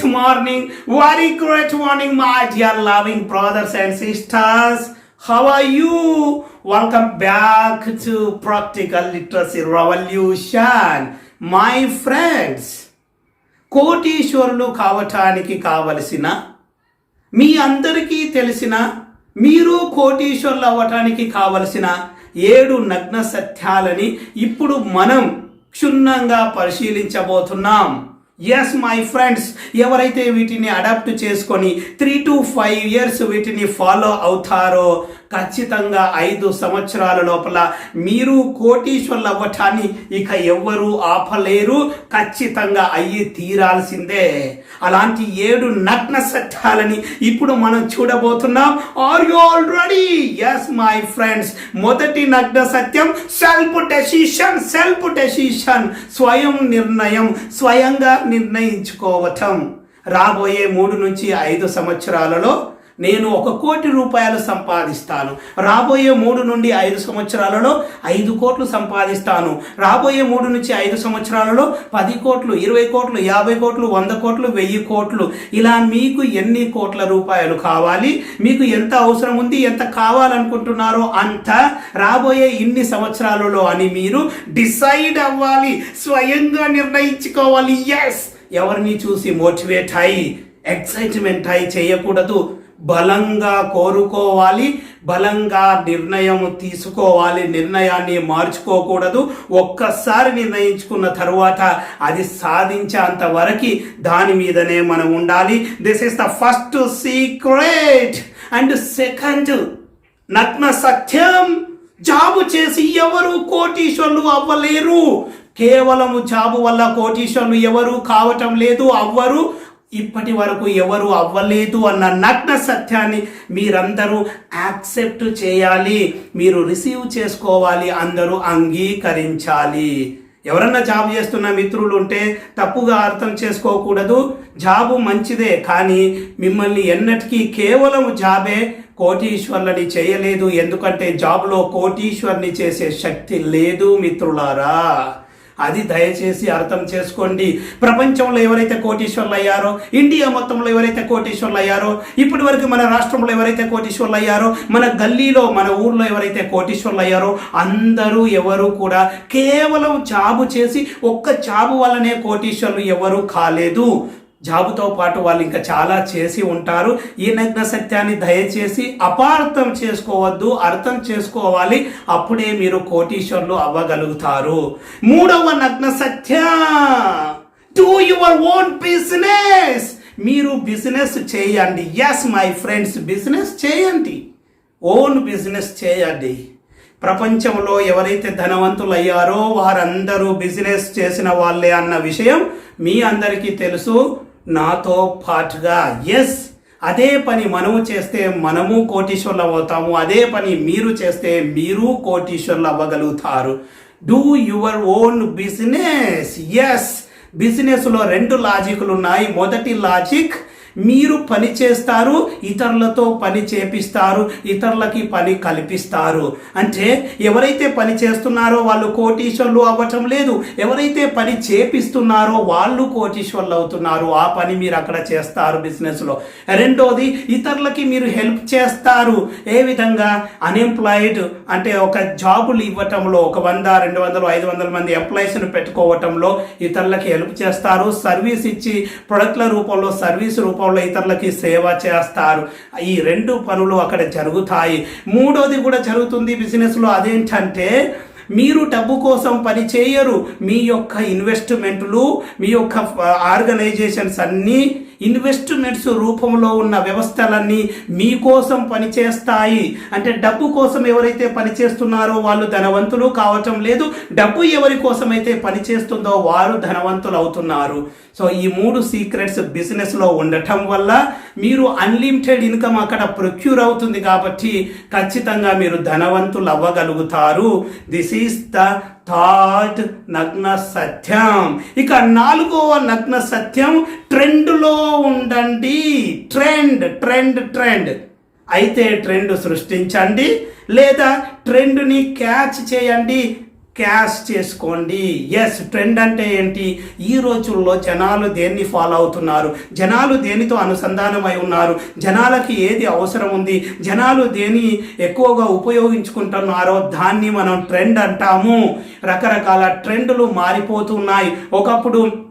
Great morning very great morning my dear loving brothers and sisters how are you welcome back to practical literacy revolution my friends కోటీశ్వరులు కావటానికి కావలసిన మీ అందరికీ తెలిసిన మీరు కోటీశ్వరులు అవ్వటానికి కావలసిన ఏడు నగ్న సత్యాలని ఇప్పుడు మనం క్షుణ్ణంగా పరిశీలించబోతున్నాం. ఎస్ మై ఫ్రెండ్స్ ఎవరైతే వీటిని అడాప్ట్ చేసుకొని త్రీ టు ఫైవ్ ఇయర్స్ వీటిని ఫాలో అవుతారో ఖచ్చితంగా ఐదు సంవత్సరాల లోపల మీరు కోటీశ్వర్లు అవ్వటాన్ని ఇక ఎవ్వరూ ఆపలేరు. ఖచ్చితంగా అయ్యి తీరాల్సిందే. అలాంటి ఏడు నగ్న సత్యాలని ఇప్పుడు మనం చూడబోతున్నాం. Are you already yes my friends మొదటి నగ్న సత్యం సెల్ఫ్ డెసిషన్ సెల్ఫ్ డెసిషన్ స్వయం నిర్ణయం స్వయంగా నిర్ణయించుకోవటం. రాబోయే మూడు నుంచి ఐదు సంవత్సరాలలో నేను ఒక కోటి రూపాయలు సంపాదిస్తాను. రాబోయే మూడు నుండి ఐదు సంవత్సరాలలో ఐదు కోట్లు సంపాదిస్తాను. రాబోయే మూడు నుంచి ఐదు సంవత్సరాలలో పది కోట్లు ఇరవై కోట్లు యాభై కోట్లు వంద కోట్లు వెయ్యి కోట్లు. ఇలా మీకు ఎన్ని కోట్ల రూపాయలు కావాలి? మీకు ఎంత అవసరం ఉంది? ఎంత కావాలనుకుంటున్నారో అంత రాబోయే ఇన్ని సంవత్సరాలలో అని మీరు డిసైడ్ అవ్వాలి. స్వయంగా నిర్ణయించుకోవాలి. ఎస్ ఎవరిని చూసి మోటివేట్ అయి ఎక్సైట్మెంట్ అయి చేయకూడదు. బలంగా కోరుకోవాలి బలంగా నిర్ణయం తీసుకోవాలి నిర్ణయాన్ని మార్చుకోకూడదు. ఒక్కసారి నిర్ణయించుకున్న తరువాత అది సాధించేంత వరకు దాని మీదనే మనం ఉండాలి. This is the first secret and second నగ్న సత్యం. జాబు చేసి ఎవరు కోటీశ్వరులు అవ్వలేరు. కేవలము జాబు వల్ల కోటీశ్వరులు ఎవరు కావటం లేదు. అవ్వరు. ఇప్పటి వరకు ఎవరు అవ్వలేదు అన్న నగ్న సత్యాన్ని మీరందరూ యాక్సెప్ట్ చేయాలి. మీరు రిసీవ్ చేసుకోవాలి. అందరూ అంగీకరించాలి. ఎవరన్నా జాబ్ చేస్తున్న మిత్రులు ఉంటే తప్పుగా అర్థం చేసుకోకూడదు. జాబు మంచిదే కానీ మిమ్మల్ని ఎన్నటికీ కేవలం జాబే కోటీశ్వర్లని చేయలేదు. ఎందుకంటే జాబ్లో కోటీశ్వర్ని చేసే శక్తి లేదు మిత్రులారా. అది దయచేసి అర్థం చేసుకోండి. ప్రపంచంలో ఎవరైతే కోటీశ్వర్లు అయ్యారో ఇండియా మొత్తంలో ఎవరైతే కోటీశ్వర్లు అయ్యారో ఇప్పటి వరకు మన రాష్ట్రంలో ఎవరైతే కోటీశ్వర్లు అయ్యారో మన గల్లీలో మన ఊర్లో ఎవరైతే కోటీశ్వర్లు అయ్యారో అందరూ ఎవరు కూడా కేవలం జాబు చేసి ఒక్క జాబు వల్లనే కోటీశ్వర్లు ఎవరు కాలేదు. జాబుతో పాటు వాళ్ళు ఇంకా చాలా చేసి ఉంటారు. ఈ నగ్న సత్యాన్ని దయచేసి అపార్థం చేసుకోవద్దు అర్థం చేసుకోవాలి. అప్పుడే మీరు కోటీశ్వర్లు అవ్వగలుగుతారు. మూడవ నగ్న సత్య. డూ యువర్ ఓన్ బిజినెస్ మీరు బిజినెస్ చేయండి. ఎస్ మై ఫ్రెండ్స్ బిజినెస్ చేయండి. ఓన్ బిజినెస్ చేయండి. ప్రపంచంలో ఎవరైతే ధనవంతులు అయ్యారో వారందరూ బిజినెస్ చేసిన వాళ్ళే అన్న విషయం మీ అందరికీ తెలుసు. నాతో పాటుగా. ఎస్ అదే పని మనము చేస్తే మనము కోటీశ్వర్లు అవుతాము. అదే పని మీరు చేస్తే మీరు కోటీశ్వర్లు అవ్వగలుగుతారు. Do your own business yes బిజినెస్లో రెండు లాజిక్లు ఉన్నాయి. మొదటి లాజిక్ మీరు పని చేస్తారు ఇతరులతో పని చేపిస్తారు ఇతరులకి పని కల్పిస్తారు. అంటే ఎవరైతే పని చేస్తున్నారో వాళ్ళు కోటీశ్వర్లు అవ్వటం లేదు. ఎవరైతే పని చేపిస్తున్నారో వాళ్ళు కోటీశ్వర్లు అవుతున్నారు. ఆ పని మీరు అక్కడ చేస్తారు బిజినెస్లో రెండోది ఇతరులకి మీరు హెల్ప్ చేస్తారు. ఏ విధంగా? అన్ఎంప్లాయిడ్ అంటే ఒక జాబులు ఇవ్వటంలో ఒక వంద రెండు వందలు ఐదు వందల మంది ఎంప్లాయీస్ను పెట్టుకోవటంలో ఇతరులకి హెల్ప్ చేస్తారు. సర్వీస్ ఇచ్చి ప్రొడక్ట్ల రూపంలో సర్వీస్ రూపంలో ఇతరులకి సేవ చేస్తారు. ఈ రెండు పనులు అక్కడ జరుగుతాయి. మూడోది కూడా జరుగుతుంది బిజినెస్లో అదేంటంటే మీరు డబ్బు కోసం పని చేయరు. మీ యొక్క ఇన్వెస్ట్మెంట్లు మీ యొక్క ఆర్గనైజేషన్స్ అన్నీ ఇన్వెస్ట్మెంట్స్ రూపంలో ఉన్న వ్యవస్థలన్నీ మీకోసం పనిచేస్తాయి. అంటే డబ్బు కోసం ఎవరైతే పనిచేస్తున్నారో వాళ్ళు ధనవంతులు కావటం లేదు. డబ్బు ఎవరి కోసం అయితే పనిచేస్తుందో వారు ధనవంతులు అవుతున్నారు సో ఈ మూడు సీక్రెట్స్ బిజినెస్లో ఉండటం వల్ల మీరు అన్లిమిటెడ్ ఇన్కమ్ అక్కడ ప్రొక్యూర్ అవుతుంది కాబట్టి ఖచ్చితంగా మీరు ధనవంతులు అవ్వగలుగుతారు దిస్ ఈస్ ద థర్డ్ నగ్న సత్యం. ఇక నాలుగవ నగ్న సత్యం ట్రెండ్లో ఉండండి. Trend trend trend. అయితే ట్రెండ్ సృష్టించండి లేదా ట్రెండ్ని క్యాచ్ చేయండి. క్యాష్ చేసుకోండి. ఎస్ ట్రెండ్ అంటే ఏంటి? ఈ రోజుల్లో జనాలు దేన్ని ఫాలో అవుతున్నారు? జనాలు దేనితో అనుసంధానమై ఉన్నారు? జనాలకి ఏది అవసరం ఉంది? జనాలు దేని ఎక్కువగా ఉపయోగించుకుంటున్నారో దాన్ని మనం ట్రెండ్ అంటాము. రకరకాల ట్రెండ్లు మారిపోతున్నాయి. ఒకప్పుడు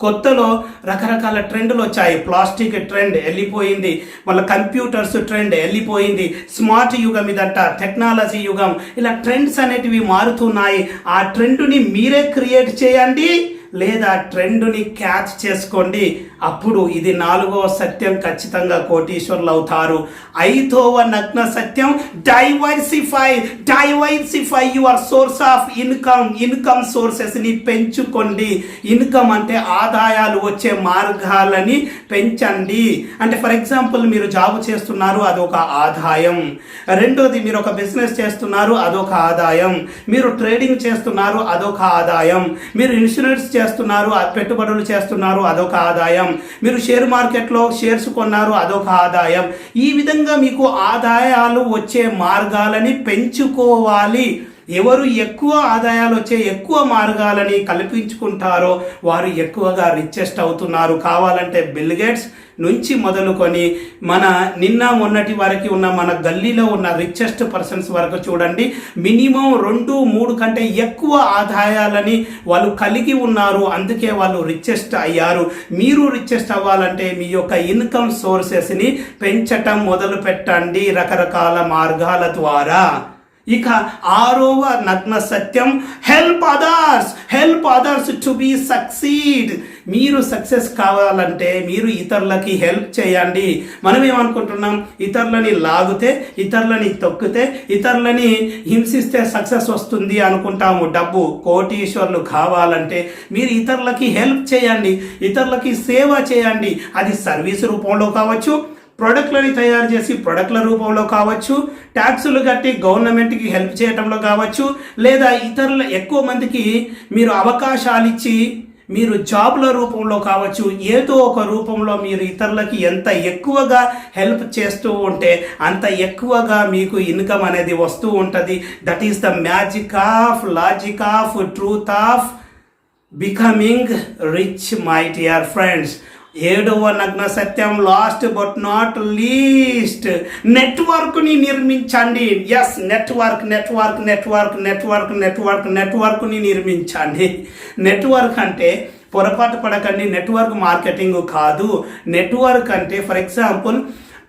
కొత్తలో రకరకాల ట్రెండ్లు వచ్చాయి. ప్లాస్టిక్ ట్రెండ్ వెళ్ళిపోయింది మళ్ళీ కంప్యూటర్స్ ట్రెండ్ వెళ్ళిపోయింది స్మార్ట్ యుగం ఇదంట టెక్నాలజీ యుగం. ఇలా ట్రెండ్స్ అనేటివి మారుతున్నాయి. ఆ ట్రెండ్ని మీరే క్రియేట్ చేయండి లేదా ట్రెండ్ని క్యాచ్ చేసుకోండి. అప్పుడు ఇది నాలుగవ సత్యం ఖచ్చితంగా కోటీశ్వరులు అవుతారు. ఐదవ నగ్న సత్యం diversify diversify your source of income income సోర్సెస్ని పెంచుకోండి. ఇన్కమ్ అంటే ఆదాయాలు వచ్చే మార్గాలని పెంచండి. అంటే ఫర్ ఎగ్జాంపుల్ మీరు జాబ్ చేస్తున్నారు అదొక ఆదాయం. రెండోది మీరు ఒక బిజినెస్ చేస్తున్నారు అదొక ఆదాయం. మీరు ట్రేడింగ్ చేస్తున్నారు అదొక ఆదాయం. మీరు ఇన్సూరెన్స్ చేస్తున్నారు పెట్టుబడులు చేస్తున్నారు అదొక ఆదాయం. మీరు షేర్ మార్కెట్లో షేర్స్ కొన్నారు అదొక ఆదాయం. ఈ విధంగా మీకు ఆదాయాలు వచ్చే మార్గాలని పెంచుకోవాలి. ఎవరు ఎక్కువ ఆదాయాలు వచ్చే ఎక్కువ మార్గాలని కల్పించుకుంటారో వారు ఎక్కువగా రిచెస్ట్ అవుతున్నారు. కావాలంటే బిల్గేట్స్ నుంచి మొదలుకొని మన నిన్న మొన్నటి వరకు ఉన్న మన గల్లీలో ఉన్న రిచెస్ట్ పర్సన్స్ వరకు చూడండి. మినిమం రెండు మూడు కంటే ఎక్కువ ఆదాయాలని వాళ్ళు కలిగి ఉన్నారు. అందుకే వాళ్ళు రిచెస్ట్ అయ్యారు. మీరు రిచెస్ట్ అవ్వాలంటే మీ యొక్క ఇన్కమ్ సోర్సెస్ని పెంచటం మొదలు పెట్టండి రకరకాల మార్గాల ద్వారా. ఇక ఆరవ నగ్న సత్యం help others help others to be succeed మీరు సక్సెస్ కావాలంటే మీరు ఇతరులకి హెల్ప్ చేయండి. మనం ఏమనుకుంటున్నాం? ఇతరులని లాగితే ఇతరులని తొక్కితే ఇతరులని హింసిస్తే సక్సెస్ వస్తుంది అనుకుంటాము. డబ్బు కోటీశ్వర్లు కావాలంటే మీరు ఇతరులకి హెల్ప్ చేయండి. ఇతరులకి సేవ చేయండి. అది సర్వీస్ రూపంలో కావచ్చు ప్రొడక్ట్లని తయారు చేసి ప్రొడక్ట్ల రూపంలో కావచ్చు ట్యాక్సులు కట్టి గవర్నమెంట్కి హెల్ప్ చేయటంలో కావచ్చు లేదా ఇతరుల ఎక్కువ మందికి మీరు అవకాశాలు ఇచ్చి మీరు జాబ్ల రూపంలో కావచ్చు ఏదో ఒక రూపంలో మీరు ఇతరులకి ఎంత ఎక్కువగా హెల్ప్ చేస్తూ ఉంటే అంత ఎక్కువగా మీకు ఇన్కమ్ అనేది వస్తూ ఉంటుంది. That is the magic of logic of truth of becoming rich my dear friends ఏడవ నగ్న సత్యం లాస్ట్ బట్ నాట్ లీస్ట్ నెట్వర్క్ని నిర్మించండి. Yes network network network network network నెట్వర్క్ని నిర్మించండి. నెట్వర్క్ అంటే పొరపాటు పడకండి నెట్వర్క్ మార్కెటింగ్ కాదు. నెట్వర్క్ అంటే ఫర్ ఎగ్జాంపుల్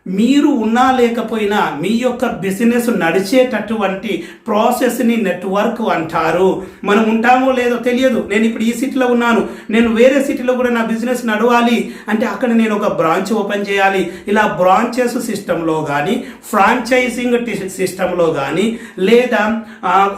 మీరు ఉన్నా లేకపోయినా మీ యొక్క బిజినెస్ నడిచేటటువంటి ప్రాసెస్ని నెట్వర్క్ అంటారు. మనం ఉంటామో లేదో తెలియదు. నేను ఇప్పుడు ఈ సిటీలో ఉన్నాను. నేను వేరే సిటీలో కూడా నా బిజినెస్ నడవాలి అంటే అక్కడ నేను ఒక బ్రాంచ్ ఓపెన్ చేయాలి. ఇలా బ్రాంచెస్ సిస్టంలో కానీ ఫ్రాంచైజింగ్ సిస్టంలో కానీ లేదా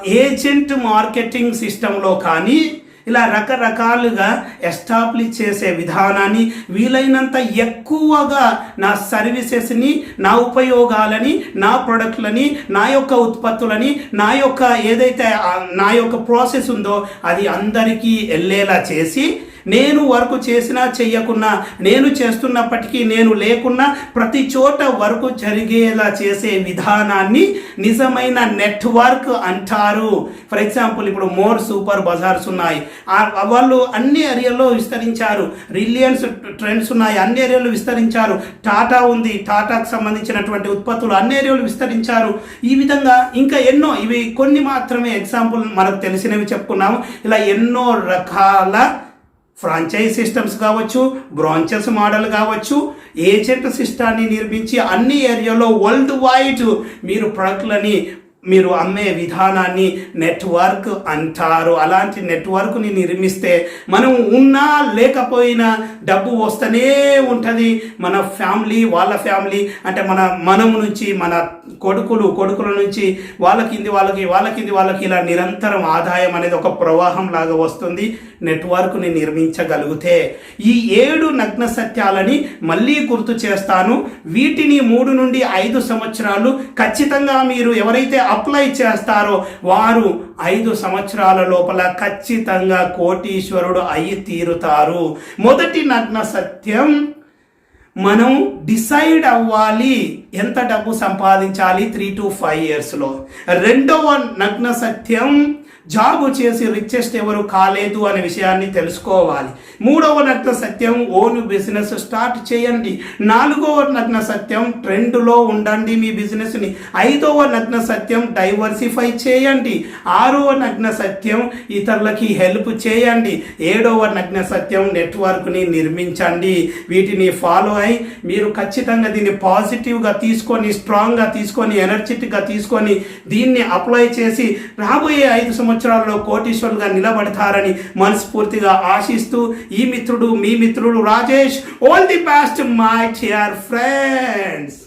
ఏజెంట్ మార్కెటింగ్ సిస్టంలో కానీ ఇలా రకరకాలుగా ఎస్టాబ్లిష్ చేసే విధానాన్ని వీలైనంత ఎక్కువగా నా సర్వీసెస్ని నా ఉపయోగాలని నా ప్రొడక్ట్లని నా యొక్క ఉత్పత్తులని నా యొక్క ఏదైతే నా యొక్క ప్రాసెస్ ఉందో అది అందరికీ వెళ్ళేలా చేసి నేను వర్క్ చేసినా చెయ్యకున్నా నేను చేస్తున్నప్పటికీ నేను లేకున్నా ప్రతి చోట వర్క్ జరిగేలా చేసే విధానాన్ని నిజమైన నెట్వర్క్ అంటారు. ఫర్ ఎగ్జాంపుల్ ఇప్పుడు మోర్ సూపర్ బజార్స్ ఉన్నాయి. ఆ- వాళ్ళు అన్ని ఏరియాల్లో విస్తరించారు. రిలయన్స్ ట్రెండ్స్ ఉన్నాయి. అన్ని ఏరియాలో విస్తరించారు. టాటా ఉంది. టాటాకు సంబంధించినటువంటి ఉత్పత్తులు అన్ని ఏరియాలు విస్తరించారు. ఈ విధంగా ఇంకా ఎన్నో ఇవి కొన్ని మాత్రమే ఎగ్జాంపుల్ మనకు తెలిసినవి చెప్పుకున్నాము. ఇలా ఎన్నో రకాల ఫ్రాంచైజ్ సిస్టమ్స్ కావచ్చు బ్రాంచెస్ మోడల్ కావచ్చు ఏజెంట్ సిస్టాన్ని నిర్మించి అన్ని ఏరియాలో వరల్డ్ వైడ్ మీరు ప్రొడక్ట్లని మీరు అమ్మే విధానాన్ని నెట్వర్క్ అంటారు. అలాంటి నెట్వర్క్ని నిర్మిస్తే మనం ఉన్నా లేకపోయినా డబ్బు వస్తూనే ఉంటుంది. మన ఫ్యామిలీ వాళ్ళ ఫ్యామిలీ అంటే మన మనము నుంచి మన కొడుకులు కొడుకుల నుంచి వాళ్ళ కింది వాళ్ళకి వాళ్ళ కింది వాళ్ళకి ఇలా నిరంతరం ఆదాయం అనేది ఒక ప్రవాహం లాగా వస్తుంది. నెట్వర్క్ని నిర్మించగలిగితే ఈ ఏడు నగ్న సత్యాలని మళ్ళీ గుర్తు చేస్తాను. వీటిని మూడు నుండి ఐదు సంవత్సరాలు ఖచ్చితంగా మీరు ఎవరైతే అప్లై చేస్తారో వారు ఐదు సంవత్సరాల లోపల ఖచ్చితంగా కోటీశ్వరుడు అయి తీరుతారు. మొదటి నగ్న సత్యం మనం డిసైడ్ అవ్వాలి ఎంత డబ్బు సంపాదించాలి త్రీ టు ఫైవ్ ఇయర్స్లో. రెండవ నగ్న సత్యం జాబ్ చేసి రిచెస్ట్ ఎవరు కాలేదు అనే విషయాన్ని తెలుసుకోవాలి. మూడవ నగ్న సత్యం ఓన్ బిజినెస్ స్టార్ట్ చేయండి. నాలుగవ నగ్న సత్యం ట్రెండ్లో ఉండండి మీ బిజినెస్ని ఐదవ నగ్న సత్యం డైవర్సిఫై చేయండి. ఆరవ నగ్న సత్యం ఇతరులకి హెల్ప్ చేయండి. ఏడవ నగ్న సత్యం నెట్వర్క్ని నిర్మించండి. వీటిని ఫాలో అయి మీరు ఖచ్చితంగా దీన్ని పాజిటివ్గా తీసుకొని స్ట్రాంగ్గా తీసుకొని ఎనర్జెటిక్గా తీసుకొని దీన్ని అప్లై చేసి రాబోయే ఐదు సంవత్సరాల్లో కోటీశ్వరులుగా నిలబడతారని మనస్ఫూర్తిగా ఆశిస్తూ ఈ మిత్రుడు మీ మిత్రుడు Rajesh. All the best my dear friends